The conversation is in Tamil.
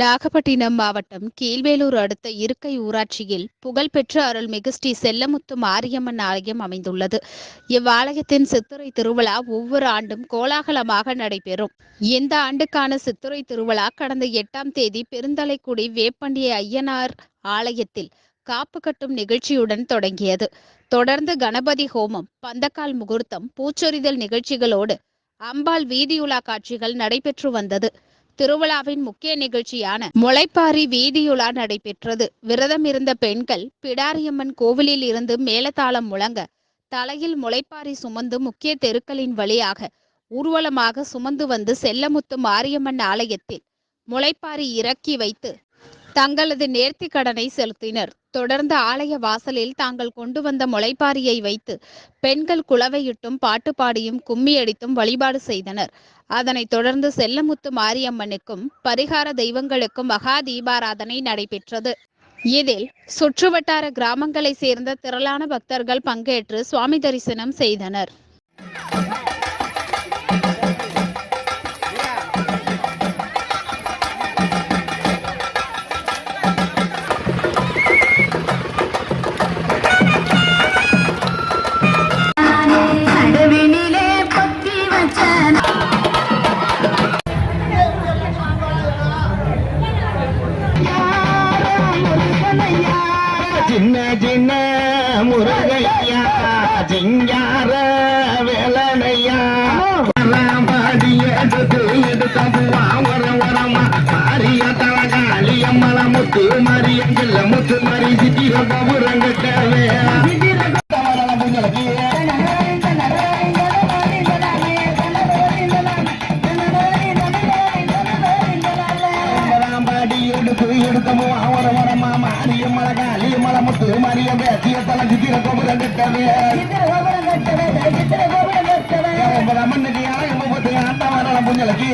நாகப்பட்டினம் மாவட்டம் கீழ்வேலூர் அடுத்த இருக்கை ஊராட்சியில் புகழ்பெற்ற அருள்மிகு ஸ்ரீ செல்லமுத்து மாரியம்மன் ஆலயம் அமைந்துள்ளது. இவ்வாலயத்தின் சித்திரை திருவிழா ஒவ்வொரு ஆண்டும் கோலாகலமாக நடைபெறும். இந்த ஆண்டுக்கான சித்திரை திருவிழா கடந்த எட்டாம் தேதி பெருந்தலைக்குடி வேப்பண்டிய ஐயனார் ஆலயத்தில் காப்பு கட்டும் நிகழ்ச்சியுடன் தொடங்கியது. தொடர்ந்து கணபதி ஹோமம் பந்தக்கால் முகூர்த்தம் பூச்சொரிதல் நிகழ்ச்சிகளோடு அம்பாள் வீதியுலா காட்சிகள் நடைபெற்று வந்தது. திருவிழாவின் முக்கிய நிகழ்ச்சியான முளைப்பாரி வீதியுலா நடைபெற்றது. விரதம் இருந்த பெண்கள் பிடாரியம்மன் கோவிலில் இருந்து மேலதாளம் முழங்க தலையில் முளைப்பாரி சுமந்து முக்கிய தெருக்களின் வழியாக ஊர்வலமாக சுமந்து வந்து செல்லமுத்து மாரியம்மன் ஆலயத்தில் முளைப்பாரி இறக்கி வைத்து தங்களது நேர்த்தி கடனை செலுத்தினர். தொடர்ந்து ஆலய வாசலில் தாங்கள் கொண்டு வந்த முளைப்பாரியை வைத்து பெண்கள் குளவையிட்டும் பாட்டு பாடியும் கும்மி அடித்தும் வழிபாடு செய்தனர். அதனைத் தொடர்ந்து செல்லமுத்து மாரியம்மனுக்கும் பரிகார தெய்வங்களுக்கும் மகா தீபாராதனை நடைபெற்றது. இதில் சுற்றுவட்டார கிராமங்களைச் சேர்ந்த திரளான பக்தர்கள் பங்கேற்று சுவாமி தரிசனம் செய்தனர். சின்ன சின்ன முருகையா சிங்கார வேலனையா. பாடிய எடுத்து எடுத்தா வர வரமா. மாரிய தலகாளிய மலமுத்து மரியங்கில்ல முத்து மரி சித்திர கபுரங்கட்டவே பாடி எடுத்து எடுத்தமோ அவர வரமா மாரிய மலகாளி மலமுத்து மரிய பேசிய தல சித்திர கபுரங்கட்டவே மண்ணுக்கு யாரும் ஆட்டவரம் புஞ்சலுக்கு?